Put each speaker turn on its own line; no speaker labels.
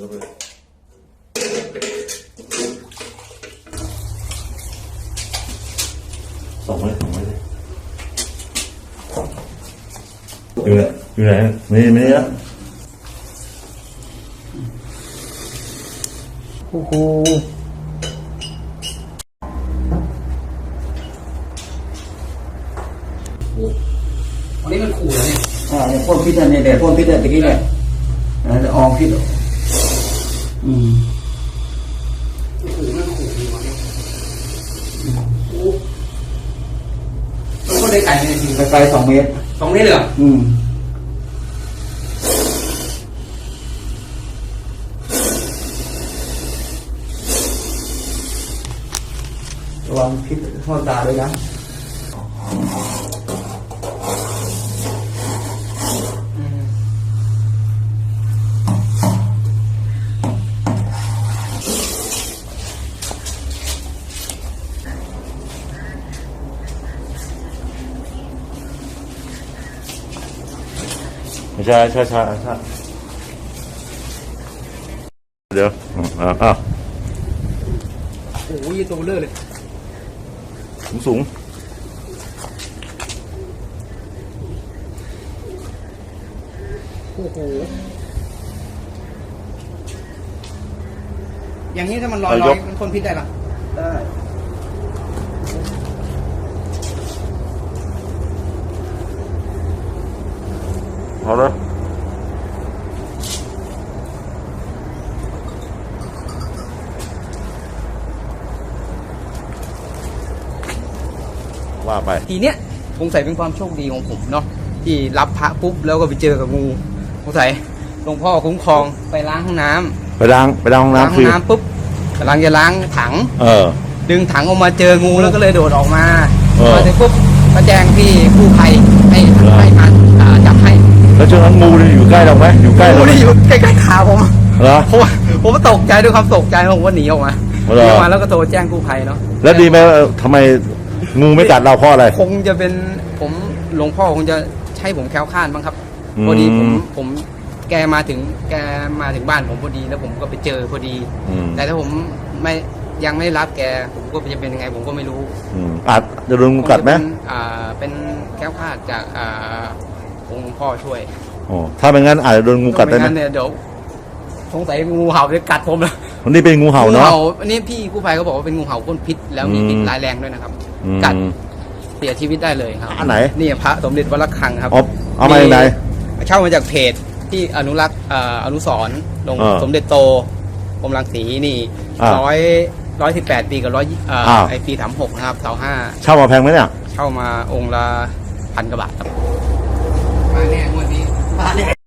ดี๋ยวไปส่องไว้ส่องไว้เลยอยู่ไหนอยู่ไหนไม่ไม่ได้ละ
โอ้โห
อันนี้มันขู่แล้วเนี่ย
อ่าเนี่ยพ่นพิษอันนี้แหละพ่นพิษอันตะกี้เนี่ยอ่าจะออกพิษ อืม
มันขู่มันขู่อยู่วะเนี่ยโอ้มันก็ได้ไก่เนี่ยจริง
ไปไกลสองเมตร
สองเมตรเลยเหรอ
อืมระวังพิษทอดตาด้วยนะ
ไม่ใช่ใช่ใช่ใช่เดี๋ยวอ่าอ่า
โอ้โหยี่ตัวเบลอเลย
สูงสูง
โอ้โหอย่างนี้ถ้ามันลอยลอยมันพ่นพิษได้เหรอ
ได้
เอาเลยว่าไป
ทีเนี้ยสงสัยเป็นความโชคดีของผมเนาะที่รับพระปุ๊บแล้วก็ไปเจอกับงูสงสัยหลวงพ่อคุ้มครองไปล้างห้องน้ำ
ไปล้างไปล้างห้อง
ล้าง
น้ำ
ห้
ฟ
อ
รี
งน้ำปุ๊บกำลังจะล้างถัง
เออ
ดึงถังออกมาเจองูแล้วก็เลยโดดออกมา
เออ
มาถึงปุ๊บก็แจ้งพี่กู้ภัยให้
เหรอ
ให้มา
ช่วงนั้นงูเนี่ยอยู่ใกล้เราไหมอยู่ใกล้เรา
งู
ไหม
นี่อยู่ใกล้ๆขาผม
เหรอ
ผมว่าผมก็ตกใจด้วยความตกใจผมก็หนีออกมา
เหรอ
หนีออกมาแล้วก็โทรแจ้งกู้ภัยเนาะ
แล้วดีไหมเอ่อทำไมงูไม่กัดเราเพราะอะไร
คงจะเป็นผมหลวงพ่อคงจะให้ผมแคล้วคลาดบ้างครับ
อืม
พอดีผมผมแกมาถึงแกมาถึงบ้านผมพอดีแล้วผมก็ไปเจอพอดี
อืม
แต่ถ้าผมไม่ยังไม่รับแกผมก็จะเป็นยังไงผมก็ไม่รู้
อืมอาจจะโดนงูกัดไหม
คงจะเป็นอ่าเป็นแคล้วคลาดจากอ่า องค์พ่อช่วย
โอ้ถ้าเป็นงั้นอาจจะโดนงูกัดได้ไหม
งั้นเนี่ยเดี๋ยวสงสัยงูเห่าจะกัดผมแล้ว
วันนี้เป็นงูเห่าเนาะ
อันนี้พี่กู้ภัยเขาบอกว่าเป็นงูเห่าพ่นพิษแล้วมี
อืม
พิษร้ายแรงด้วยนะครับ
อืม
กัด เสียชีวิตได้เลยครับ
อันไหน
นี่พระสมเด็จวัดระฆังครับ
เอาเอามาจากไหน
เช่ามาจากเพจที่อนุรักษ์อ่าอนุสรณ์หลวง
อ่า
สมเด็จโตกรมรังสีนี่
อ่า
ร้อยร้อยสิบแปดปีกับร้อย
อ่า
ไอปีสามหกนะครับเสาห้า
เช่ามาแพงไหมเนี่ย
เช่ามาองค์ละพันกว่าบาทครับ มาแน่งวดนี้ มาแน่